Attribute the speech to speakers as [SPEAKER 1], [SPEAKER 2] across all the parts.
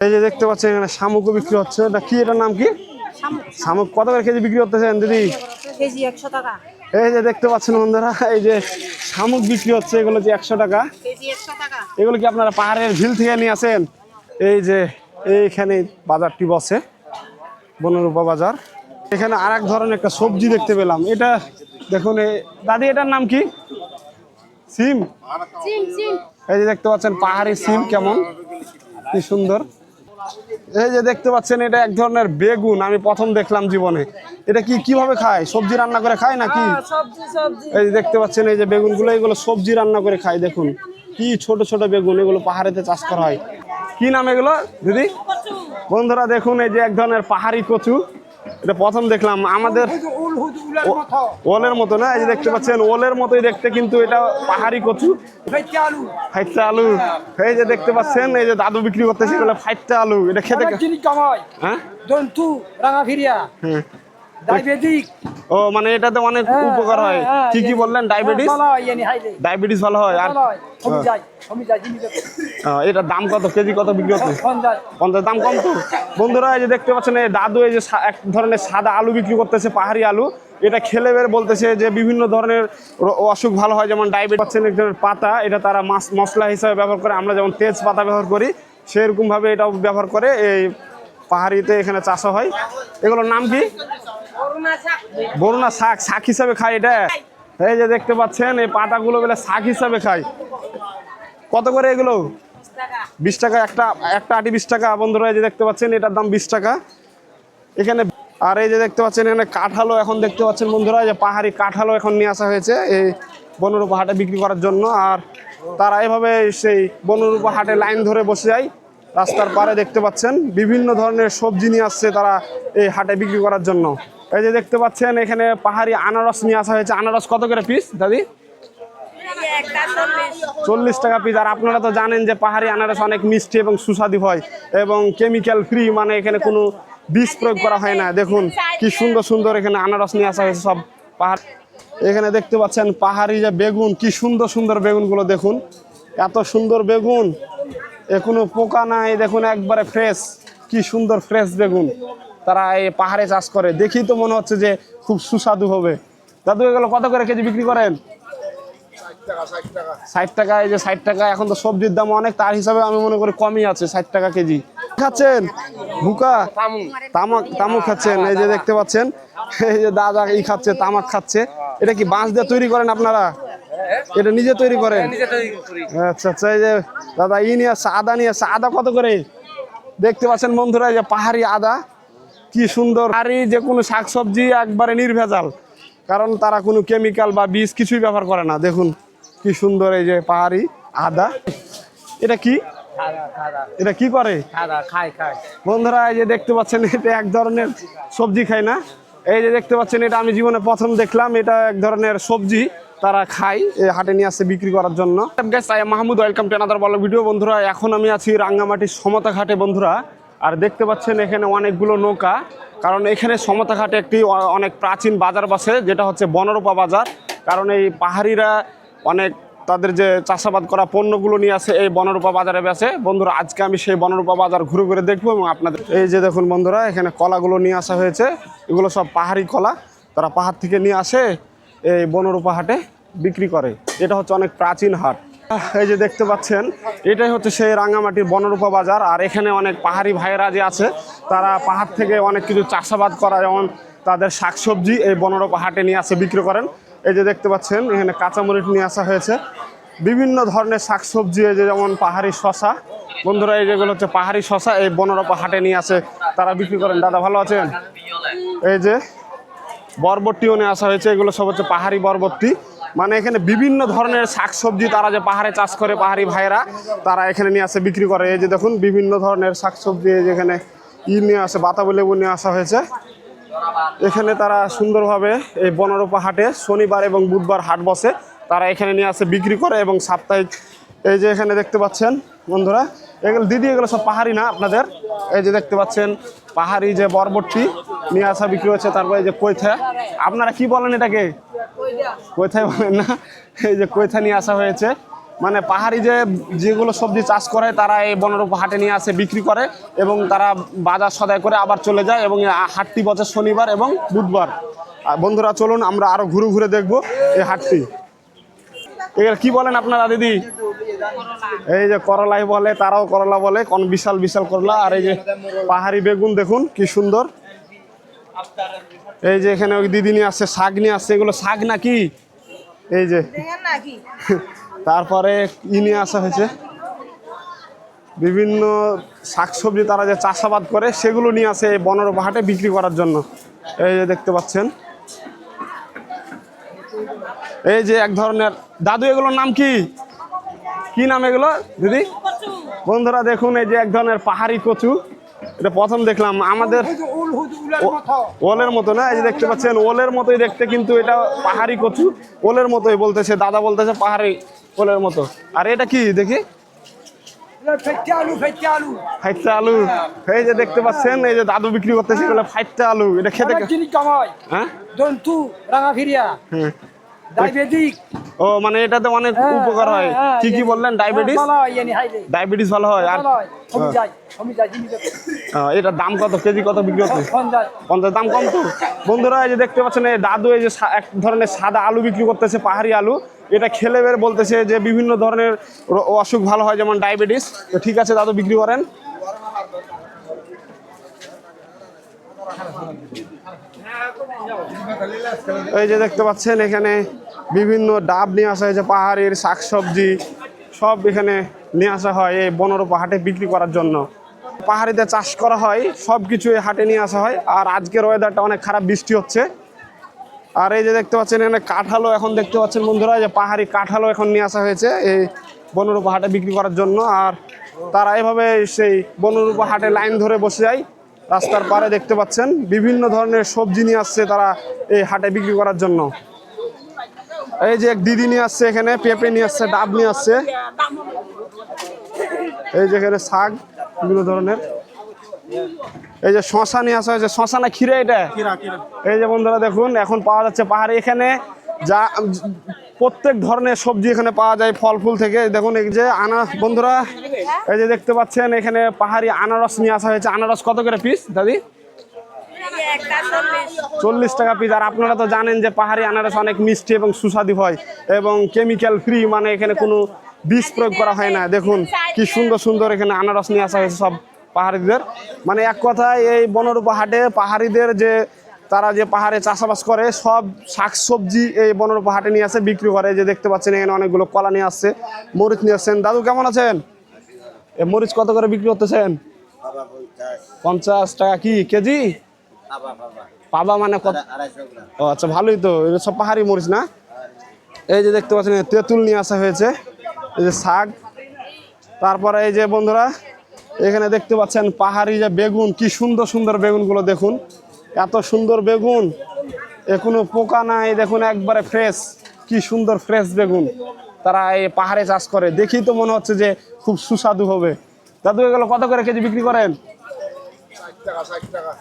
[SPEAKER 1] এই যে দেখতে পাচ্ছেন এখানে শামুকও বিক্রি হচ্ছে। এটা কি এটার নাম কি?
[SPEAKER 2] শামুক।
[SPEAKER 1] কত করে কেজি বিক্রি করতেছেন দিদি?
[SPEAKER 2] কেজি একশো টাকা।
[SPEAKER 1] এই যে দেখতে পাচ্ছেন বন্ধুরা এই যে শামুক বিক্রি হচ্ছে এগুলো যে একশো টাকা।
[SPEAKER 2] কেজি একশো টাকা।
[SPEAKER 1] এগুলো কি আপনারা পাহাড়ের ঝিল থেকে নিয়ে আসেন? এই যে এইখানে বাজারটি বসে বনরূপা বাজার। এখানে আর এক ধরনের একটা সবজি দেখতে পেলাম। এটা দেখুন এ- দাদি এটার নাম কি? সিম? এই যে দেখতে পাচ্ছেন পাহাড়ি সিম কেমন কি সুন্দর। এই যে দেখতে পাচ্ছেন এটা এক ধরনের বেগুন আমি প্রথম দেখলাম জীবনে। এটা কি কীভাবে খায়? সবজি রান্না করে খায় নাকি?
[SPEAKER 2] সবজি
[SPEAKER 1] এই যে দেখতে পাচ্ছেন এই যে বেগুনগুলো এগুলো সবজি রান্না করে খায় দেখুন। কি ছোট ছোট বেগুন এগুলো পাহাড়েতে চাষ করা হয়। কি নাম এগুলো দিদি? বন্ধুরা দেখুন এই যে এক ধরনের পাহাড়ি কচু। এটা প্রথম দেখলাম। আমাদের ওলের মতো না? এই যে দেখতে পাচ্ছেন ওলের মতোই দেখতে কিন্তু এটা পাহাড়ি কচু। ফাইটটা আলু। এই যে দেখতে পাচ্ছেন এই যে দাদু বিক্রি করতেছে বলে ফাইটটা আলু। এটা খেতে হ্যাঁ। হ্যাঁ
[SPEAKER 3] ডায়াবেটিক
[SPEAKER 1] ও মানে এটাতে অনেক উপকার হয়। কি কি বললেন? ডায়াবেটিস
[SPEAKER 3] হয়
[SPEAKER 1] ডায়াবেটিস ভালো হয় আর
[SPEAKER 3] ভালো হয়
[SPEAKER 1] আহ, এটার দাম কত? কেজি কত বিক্রি হচ্ছে? পঞ্চাশ। দাম কম তো। বন্ধুরা এই যে দেখতে পাচ্ছেন এই দাদু এই যে এক ধরনের সাদা আলু বিক্রি করতেছে পাহাড়ি আলু। এটা খেলে বের বলতেছে যে বিভিন্ন ধরনের অসুখ ভালো হয় যেমন ডায়াবেটিস। পাচ্ছেন এক ধরনের পাতা এটা তারা মাছ মশলা হিসাবে ব্যবহার করে। আমরা যেমন তেজ পাতা ব্যবহার করি সেরকম ভাবে এটাও ব্যবহার করে। এই পাহাড়িতে এখানে চাষ হয়। এগুলোর নাম কি? বরুণা শাক। শাক হিসাবে খায় এটা? এই যে দেখতে পাচ্ছেন, এই পাতাগুলো বলে শাক হিসাবে খায়। কত করে এগুলো? বিশ টাকা, একটা একটা আটি বিশ টাকা। বন্ধুরা, এই যে দেখতে পাচ্ছেন, এটার দাম বিশ টাকা। এখানে, আর এই যে দেখতে পাচ্ছেন, এখানে কাঁঠালও এখন দেখতে পাচ্ছেন বন্ধুরা যে পাহাড়ি কাঁঠালও এখন নিয়ে আসা হয়েছে এই বনরূপা হাটে বিক্রি করার জন্য। আর তারা এভাবে সেই বনরূপা হাটে লাইন ধরে বসে যায়। রাস্তার পারে দেখতে পাচ্ছেন, বিভিন্ন ধরনের সবজি নিয়ে আসছে তারা এই হাটে বিক্রি করার জন্য। এই যে দেখতে পাচ্ছেন, এখানে পাহাড়ি আনারস নিয়ে আসা হয়েছে। আনারস কত করে পিস দাদি?
[SPEAKER 2] চল্লিশ
[SPEAKER 1] টাকা পিস আর আপনারা তো জানেন যে পাহাড়ি আনারস অনেক মিষ্টি এবং সুস্বাদু হয় এবং কেমিক্যাল ফ্রি মানে এখানে কোনো বীজ প্রয়োগ করা হয় না। দেখুন, কি সুন্দর সুন্দর এখানে আনারস নিয়ে আসা হয়েছে সব পাহাড়। এখানে দেখতে পাচ্ছেন পাহাড়ি যে বেগুন, কি সুন্দর সুন্দর বেগুনগুলো দেখুন। এত সুন্দর বেগুন। এ কোনো পোকা নাই, দেখুন একবারে ফ্রেশ কি সুন্দর ফ্রেশ বেগুন। তারা এই পাহাড়ে চাষ করে। দেখি তো মনে হচ্ছে যে খুব সুস্বাদু হবে। দাদু, এগুলো কত করে কেজি বিক্রি করেন? ষাট টাকা, এই যে ষাট টাকা, এখন তো সবজির দাম অনেক, তার হিসাবে আমি মনে করি কমই আছে, ষাট টাকা কেজি। খাচ্ছেন? ভুকা তামাক তামাক খাচ্ছেন, এই যে দেখতে পাচ্ছেন। এই যে দাদা ই খাচ্ছে, তামাক খাচ্ছে। এটা কি বাঁশ দিয়ে তৈরি করেন আপনারা? এটা নিজে তৈরি করেন? আচ্ছা আচ্ছা এই যে দাদা ই নিয়ে আসছে, আদা নিয়ে আসছে। আদা কত করে? দেখতে পাচ্ছেন বন্ধুরা, এই যে পাহাড়ি আদা। কি সুন্দর পাহাড়ি যে কোনো শাকসবজি একবারে নির্ভেজাল। কারণ তারা কোনো কেমিক্যাল বা বীজ কিছুই ব্যবহার করে না। দেখুন কি সুন্দর এই যে পাহাড়ি আদা। এটা কি? এটা কি করে?
[SPEAKER 3] খায় খায়
[SPEAKER 1] বন্ধুরা এই যে দেখতে পাচ্ছেন এটা এক ধরনের সবজি খায় না। এই যে দেখতে পাচ্ছেন এটা আমি জীবনে প্রথম দেখলাম এটা এক ধরনের সবজি তারা খায় এই হাটে নিয়ে আসছে বিক্রি করার জন্য। মাহমুদ ওয়েলকাম টু আনাদার বলো ভিডিও বন্ধুরা এখন আমি আছি রাঙ্গামাটির সমতা ঘাটে বন্ধুরা আর দেখতে পাচ্ছেন এখানে অনেকগুলো নৌকা, কারণ এখানে সমতা ঘাটে একটি অনেক প্রাচীন বাজার বসে, যেটা হচ্ছে বনরূপা বাজার। কারণ এই পাহাড়িরা অনেক তাদের যে চাষাবাদ করা পণ্যগুলো নিয়ে আসে, এই বনরূপা বাজারে বেচে বন্ধুরা, আজকে আমি সেই বনরূপা বাজার ঘুরে ঘুরে দেখব এবং আপনাদের এই যে দেখুন বন্ধুরা, এখানে কলাগুলো নিয়ে আসা হয়েছে। এগুলো সব পাহাড়ি কলা। তারা পাহাড় থেকে নিয়ে আসে এই বনরূপা হাটে বিক্রি করে। এটা হচ্ছে অনেক প্রাচীন হাট। এই যে দেখতে পাচ্ছেন, এটাই হচ্ছে সেই রাঙামাটির বনরূপা বাজার, আর এখানে অনেক পাহাড়ি ভাইয়েরা যে আছে, তারা পাহাড় থেকে অনেক কিছু চাষাবাদ করা যেমন তাদের শাকসবজি এই বনরূপা হাটে নিয়ে আসে, বিক্রি করেন। এই যে দেখতে পাচ্ছেন, এখানে কাঁচামরিচ নিয়ে আসা হয়েছে। বিভিন্ন ধরনের শাকসবজি, এই যে যেমন পাহাড়ি শশা। বন্ধুরা, এই যেগুলো হচ্ছে পাহাড়ি শশা, এই বনরূপা হাটে নিয়ে আসে, তারা বিক্রি করেন। দাদা, ভালো আছেন? এই যে বরবটিও নিয়ে আসা হয়েছে, এগুলো সব হচ্ছে পাহাড়ি বরবটি। মানে এখানে বিভিন্ন ধরনের শাকসবজি তারা যে পাহাড়ে চাষ করে পাহাড়ি ভাইরা তারা এখানে নিয়ে আসে, বিক্রি করে। এই যে দেখুন, বিভিন্ন ধরনের শাকসবজি এই যে এখানে ই নিয়ে আসে, বাতাবি লেবু নিয়ে আসা হয়েছে। এখানে তারা সুন্দরভাবে এই বনরূপা হাটে শনিবার এবং বুধবার হাট বসে, তারা এখানে নিয়ে আসে, বিক্রি করে এবং সাপ্তাহিক এই যে এখানে দেখতে পাচ্ছেন, বন্ধুরা, এগুলো দিদি, এগুলো সব পাহাড়ি না আপনাদের? এই যে দেখতে পাচ্ছেন পাহাড়ি যে বরবটি নিয়ে আসা বিক্রি হচ্ছে, তারপরে যে কৈথা। আপনারা কি বলেন এটাকে? কৈথায় বলেন না, এই যে কৈথা নিয়ে আসা হয়েছে। মানে পাহাড়ি যে যেগুলো সবজি চাষ করে, তারা এই বনরূপ হাটে নিয়ে আসে, বিক্রি করে এবং তারা বাজার সদায় করে আবার চলে যায় এবং হাটটি বসে শনিবার এবং বুধবার। বন্ধুরা, চলুন আমরা আরও ঘুরে ঘুরে দেখব এই হাটটি। এগুলো কি বলেন আপনারা, দিদি? এই যে করলাই বলে, তারাও করলা বলে, কোন বিশাল বিশাল করলা। আর এই যে পাহাড়ি বেগুন, দেখুন কি সুন্দর। এই যে এখানে ওই দিদি নিয়ে আসছে শাক নিয়ে আসছে। এগুলো শাক নাকি? এই যে। তারপরে ই নিয়ে আসা হয়েছে। বিভিন্ন শাকসবজি তারা যে চাষাবাদ করে, সেগুলো নিয়ে আসে এই বনরূপ হাটে বিক্রি করার জন্য। এই যে দেখতে পাচ্ছেন। এই যে এক ধরনের দাদু এগুলোর নাম কি? কি নাম এগুলো দিদি? বন্ধুরা দেখুন এই যে এক ধরনের পাহাড়ি কচু। এটা প্রথম দেখলাম। আমাদের ওলের মতো না? এই যে দেখতে পাচ্ছেন ওলের মতোই দেখতে কিন্তু এটা পাহাড়ি কচু। ওলের মতোই বলতেছে দাদা বলতেছে পাহাড়ি ওলের মতো। আর এটা কি দেখি?
[SPEAKER 3] আলু
[SPEAKER 1] ফাইটটা আলু। এই যে দেখতে পাচ্ছেন এই যে দাদু বিক্রি করতেছে ফাইটটা আলু। এটা খেতে হ্যাঁ?
[SPEAKER 3] রাঙা ফিরিয়া। ডায়াবেটিক
[SPEAKER 1] ও মানে এটাতে অনেক উপকার হয় কি কি বললেন? ডায়াবেটিস
[SPEAKER 3] হয়
[SPEAKER 1] ডায়াবেটিস ভালো হয় আর
[SPEAKER 3] ভালো হয়
[SPEAKER 1] আহ, এটার দাম কত? কেজি কত বিক্রি হচ্ছে? পঞ্চাশ। দাম কম তো? বন্ধুরা এই যে দেখতে পাচ্ছেন এই দাদু এই যে এক ধরনের সাদা আলু বিক্রি করতেছে পাহাড়ি আলু। এটা খেলে বের বলতেছে যে বিভিন্ন ধরনের অসুখ ভালো হয় যেমন ডায়াবেটিস। তো ঠিক আছে দাদু বিক্রি করেন। এই যে দেখতে পাচ্ছেন, এখানে বিভিন্ন ডাব নিয়ে আসা হয়েছে, পাহাড়ের শাকসবজি, সব এখানে নিয়ে আসা হয় এই বনরূপ হাটে বিক্রি করার জন্য। পাহাড়িতে চাষ করা হয়, সব কিছু এই হাটে নিয়ে আসা হয়, আর আজকের ওয়েদারটা অনেক খারাপ, বৃষ্টি হচ্ছে। আর এই যে দেখতে পাচ্ছেন, এখানে কাঁঠালও এখন দেখতে পাচ্ছেন বন্ধুরা যে পাহাড়ি কাঁঠালও এখন নিয়ে আসা হয়েছে এই বনরূপ হাটে বিক্রি করার জন্য। আর তারা এভাবে সেই বনরূপ হাটে লাইন ধরে বসে যায়। রাস্তার পারে দেখতে পাচ্ছেন বিভিন্ন ধরনের সবজি নিয়ে আসছে তারা এই হাটে বিক্রি করার জন্য। এই যে এক দিদি নিয়ে আসছে এখানে পেঁপে নিয়ে আসছে ডাব নিয়ে আসছে। এই যে এখানে শাক বিভিন্ন ধরনের। এই যে শশা নিয়ে আসা হয়েছে শশা না ক্ষীরে এটা? এই যে বন্ধুরা দেখুন এখন পাওয়া যাচ্ছে পাহাড়ে। এখানে যা প্রত্যেক ধরনের সবজি এখানে পাওয়া যায়, ফল ফুল থেকে। দেখুন, এই যে আনা বন্ধুরা, এই যে দেখতে পাচ্ছেন, এখানে পাহাড়ি আনারস নিয়ে আসা হয়েছে। আনারস কত করে পিস দাদি?
[SPEAKER 2] চল্লিশ
[SPEAKER 1] টাকা পিস আর আপনারা তো জানেন যে পাহাড়ি আনারস অনেক মিষ্টি এবং সুস্বাদু হয় এবং কেমিক্যাল ফ্রি মানে এখানে কোনো বিষ প্রয়োগ করা হয় না। দেখুন, কি সুন্দর সুন্দর এখানে আনারস নিয়ে আসা হয়েছে সব পাহাড়িদের। মানে এক কথায়, এই বনরূপ হাটে পাহাড়িদের যে তারা যে পাহাড়ে চাষাবাস করে, সব শাকসবজি এই বনরূপ হাটে নিয়ে আসে, বিক্রি করে। যে দেখতে পাচ্ছেন, এখানে অনেকগুলো কলা নিয়ে আসছে। মরিচ নিয়ে আসছেন। দাদু, কেমন আছেন? এ মরিচ কত করে বিক্রি করতেছেন? পঞ্চাশ টাকা কি? কেজি? পাবা মানে কত? ও আচ্ছা ভালোই তো। সব পাহাড়ি মরিচ না? এই যে দেখতে পাচ্ছেন, তেঁতুল নিয়ে আসা হয়েছে। এই যে শাক। তারপরে এই যে বন্ধুরা, এখানে দেখতে পাচ্ছেন পাহাড়ি যে বেগুন, কি সুন্দর সুন্দর বেগুনগুলো দেখুন। এত সুন্দর বেগুন। এ কোনো পোকা নাই, দেখুন একবারে ফ্রেশ কি সুন্দর ফ্রেশ বেগুন। তারা এই পাহাড়ে চাষ করে। দেখি তো মনে হচ্ছে যে খুব সুস্বাদু হবে। দাদু, এগুলো কত করে কেজি বিক্রি করেন?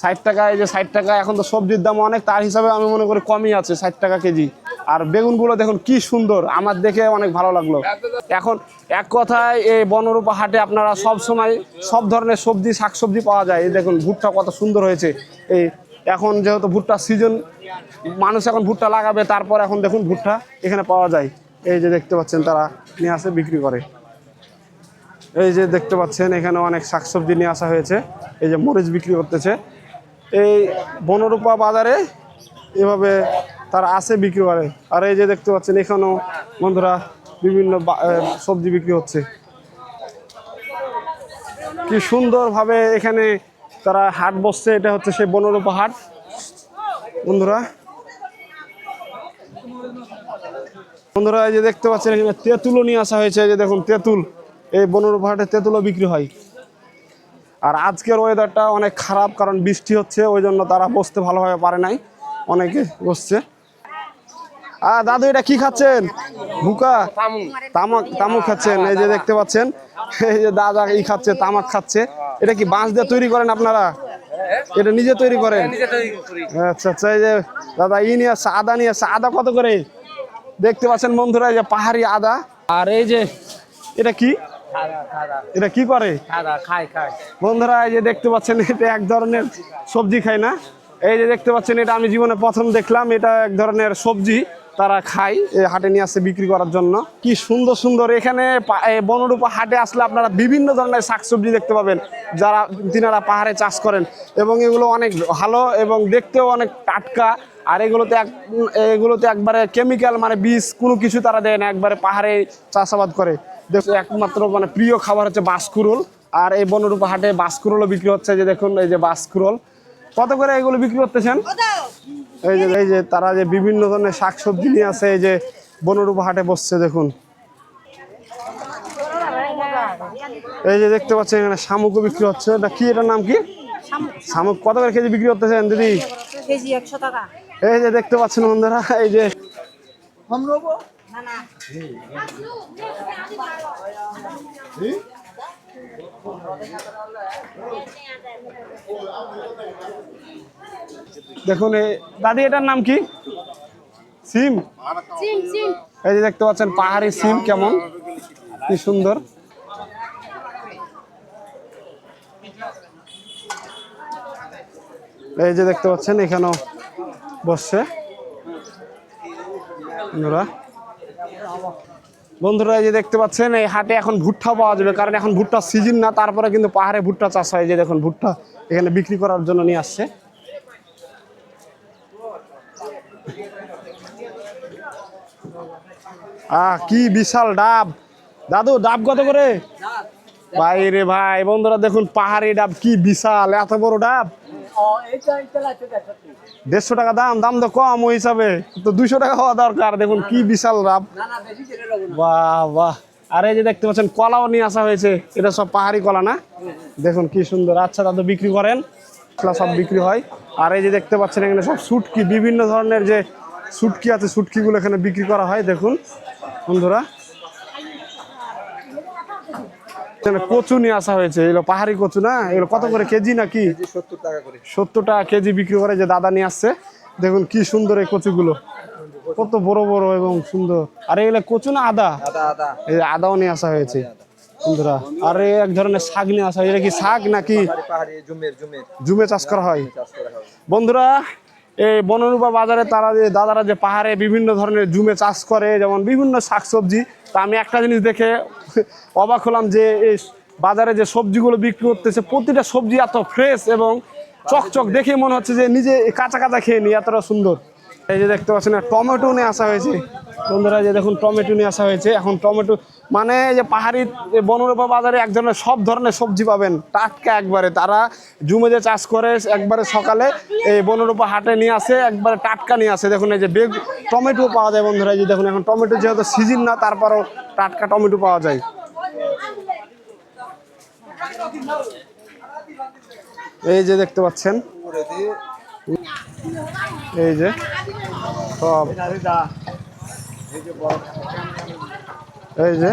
[SPEAKER 1] ষাট টাকা, এই যে ষাট টাকা, এখন তো সবজির দাম অনেক, তার হিসাবে আমি মনে করি কমই আছে, ষাট টাকা কেজি। আর বেগুনগুলো দেখুন কি সুন্দর, আমার দেখে অনেক ভালো লাগল। এখন এক কথায় এই বনরূপা হাটে আপনারা সব সময় সব ধরনের সবজি, শাকসবজি পাওয়া যায়। এই দেখুন, ভুট্টা কত সুন্দর হয়েছে। এই এখন যেহেতু ভুট্টার সিজন মানুষ এখন ভুট্টা লাগাবে, তারপর এখন দেখুন ভুট্টা এখানে পাওয়া যায়। এই যে দেখতে পাচ্ছেন তারা নিয়ে আসে, বিক্রি করে। এই যে দেখতে পাচ্ছেন, এখানে অনেক শাকসবজি নিয়ে আসা হয়েছে। এই যে মরিচ বিক্রি করতেছে। এই বনরূপা বাজারে এভাবে তারা আসে, বিক্রি করে। আর এই যে দেখতে পাচ্ছেন, এখানেও বন্ধুরা বিভিন্ন সবজি বিক্রি হচ্ছে। কি সুন্দরভাবে এখানে তারা হাট বসছে, এটা হচ্ছে সেই বনরূপা হাট বন্ধুরা বন্ধুরা, এই যে দেখতে পাচ্ছেন, এখানে তেঁতুলও নিয়ে আসা হয়েছে যে দেখুন, তেঁতুল। এই বনরূপ হাটে তেঁতুলও বিক্রি হয়। আর আজকের ওয়েদারটা অনেক খারাপ, কারণ বৃষ্টি হচ্ছে, ওই জন্য তারা বসতে ভালোভাবে পারে নাই। অনেকে বসছে। আর দাদু এটা কি খাচ্ছেন? ভুকা তামাক তামাক খাচ্ছেন এই যে দেখতে পাচ্ছেন। এই যে দাদা ই খাচ্ছে তামাক খাচ্ছে। এটা কি বাঁশ দিয়ে তৈরি করেন আপনারা? এটা নিজে তৈরি করেন? আচ্ছা আচ্ছা এই যে দাদা ই নিয়ে আসছে আদা নিয়ে আসছে। আদা কত করে? দেখতে পাচ্ছেন বন্ধুরা এই যে পাহাড়ি আদা। আর এই যে এটা কি? এটা কি করে? বন্ধুরা এই যে দেখতে পাচ্ছেন এটা এক ধরনের সবজি খায় না। এই যে দেখতে পাচ্ছেন এটা আমি জীবনে প্রথম দেখলাম এটা এক ধরনের সবজি। তারা খায়, এই হাটে নিয়ে আসছে বিক্রি করার জন্য। কি সুন্দর সুন্দর। এখানে বনরূপা হাটে আসলে আপনারা বিভিন্ন ধরনের শাকসবজি দেখতে পাবেন, যারা তিনারা পাহাড়ে চাষ করেন। এবং এগুলো অনেক ভালো এবং দেখতেও অনেক টাটকা। আর এগুলোতে এক, এগুলোতে একবারে কেমিক্যাল মানে বীজ, কোনো কিছু তারা দেয় না, একবারে পাহাড়ে চাষাবাদ করে। দেখো একমাত্র মানে প্রিয় খাবার হচ্ছে বাসকুরুল আর এই বনরূপা হাটে বাসকুরুলও বিক্রি হচ্ছে, যে দেখুন, এই যে বাসকুরুল কত করে এগুলো বিক্রি করতেছেন? এই যে এই যে তারা যে বিভিন্ন ধরনের শাকসবজি নিয়ে আসে এই যে বনরূপা হাটে বসছে দেখুন। এই যে দেখতে পাচ্ছেন এখানে শামুকও বিক্রি হচ্ছে। এটা কি এটার নাম কি? শামুক। কত করে কেজি বিক্রি করতেছেন দিদি?
[SPEAKER 2] কেজি একশো টাকা।
[SPEAKER 1] এই যে দেখতে পাচ্ছেন বন্ধুরা এই যে
[SPEAKER 2] না না।
[SPEAKER 1] দেখুন দাদি, এটার নাম কি? সিম? এই যে দেখতে পাচ্ছেন, পাহাড়ি সিম কেমন? কি সুন্দর। এই যে দেখতে পাচ্ছেন, এখানেও বসছে। বন্ধুরা বন্ধুরা যে দেখতে পাচ্ছেন, এই হাটে এখন ভুট্টা পাওয়া যাবে, কারণ এখন ভুট্টা সিজন না, তারপরে কিন্তু পাহাড়ে ভুট্টা চাষ হয়। যে দেখুন, ভুট্টা এখানে বিক্রি করার জন্য নিয়ে আসছে। আহ, কি বিশাল ডাব। দাদু, ডাব কত করে? ভাই রে ভাই, বন্ধুরা, দেখুন, পাহাড়ি ডাব কি বিশাল, এত বড় ডাব। দেড়শো টাকা দাম দাম তো কম ওই হিসাবে। তো দুইশো টাকা হওয়া দরকার দেখুন কি বিশাল
[SPEAKER 3] না
[SPEAKER 1] বাহ বাহ। আর এই যে দেখতে পাচ্ছেন কলাও নিয়ে আসা হয়েছে। এটা সব পাহাড়ি কলা না? দেখুন কি সুন্দর। আচ্ছা দাদু বিক্রি করেন। সব বিক্রি হয়। আর এই যে দেখতে পাচ্ছেন এখানে সব সুটকি বিভিন্ন ধরনের যে সুটকি আছে সুটকিগুলো এখানে বিক্রি করা হয় দেখুন। বন্ধুরা এখানে কচু নিয়ে আসা হয়েছে। এগুলো পাহাড়ি কচু না? এগুলো কত করে কেজি নাকি
[SPEAKER 3] সত্তর টাকা করে।
[SPEAKER 1] সত্তর টাকা কেজি বিক্রি করে যে দাদা নিয়ে আসছে। দেখুন কি সুন্দর এই কচুগুলো। কত বড় বড় এবং সুন্দর। আর এগুলো কচু না আদা? এই আদাও নিয়ে আসা হয়েছে। বন্ধুরা আর এক ধরনের শাক নিয়ে আসা হয়। এটা কি শাক নাকি? জুমে চাষ করা হয়।
[SPEAKER 3] চাষ করা হয়।
[SPEAKER 1] বন্ধুরা এই বনরূপা বাজারে তারা যে দাদারা যে পাহাড়ে বিভিন্ন ধরনের জুমে চাষ করে যেমন বিভিন্ন শাকসবজি। তা আমি একটা জিনিস দেখে অবাক হলাম যে বাজারে যে সবজিগুলো বিক্রি করতেছে, প্রতিটা সবজি এত ফ্রেশ এবং চকচক দেখে মনে হচ্ছে যে নিজে কাঁচা কাঁচা খেয়ে নি এতটা সুন্দর। এই যে দেখতে পাচ্ছেন, টমেটো নিয়ে আসা হয়েছে। বন্ধুরা যে দেখুন, টমেটো নিয়ে আসা হয়েছে। এখন টমেটো মানে যে পাহাড়ি বনরূপা বাজারে এক ধরনের সব ধরনের সবজি পাবেন। টাটকা একবারে। তারা জুমে যে চাষ করে, একবারে সকালে এই বনরূপা হাটে নিয়ে আসে, একবারে টাটকা নিয়ে আসে। দেখুন, এই যে বেগ, টমেটো পাওয়া যায় বন্ধুরা যে দেখুন, এখন টমেটো যেহেতু সিজন না, তারপরেও টাটকা টমেটো পাওয়া যায়। এই যে দেখতে পাচ্ছেন। এই যে সব। এই যে,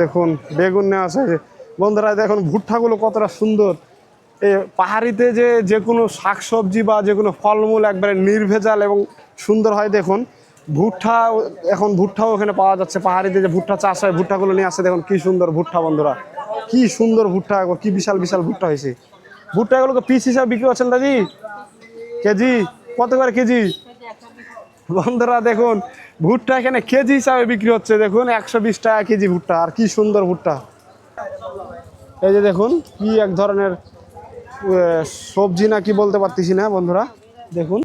[SPEAKER 1] দেখুন, বেগুন নেওয়া আছে। বন্ধুরা দেখুন ভুট্টাগুলো কতটা সুন্দর। এই পাহাড়িতে যে যে কোনো শাকসবজি বা যে কোনো ফলমূল একবারে নির্ভেজাল এবং সুন্দর হয়, দেখুন। ভুট্টা, এখন ভুট্টাও এখানে পাওয়া যাচ্ছে পাহাড়িতে, যে ভুট্টা চাষ হয়, ভুট্টাগুলো নিয়ে আসে, দেখুন, কি সুন্দর ভুট্টা, বন্ধুরা। কি সুন্দর ভুট্টা একবার কি বিশাল বিশাল ভুট্টা হয়েছে। ভুট্টা এগুলোকে পিস হিসাবে বিক্রি করছেন দাদি? কেজি? কত করে কেজি? বন্ধুরা, দেখুন, ভুট্টা এখানে কেজি হিসাবে বিক্রি হচ্ছে। দেখুন, একশো বিশ টাকা কেজি ভুট্টা, আর কি সুন্দর ভুট্টা। এই যে দেখুন, কি এক ধরনের সবজি না কি বলতে পারতেছি না, বন্ধুরা। দেখুন,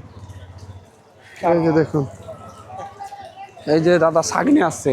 [SPEAKER 1] এই যে দেখুন। এই যে দাদা শাক নিয়ে আসছে।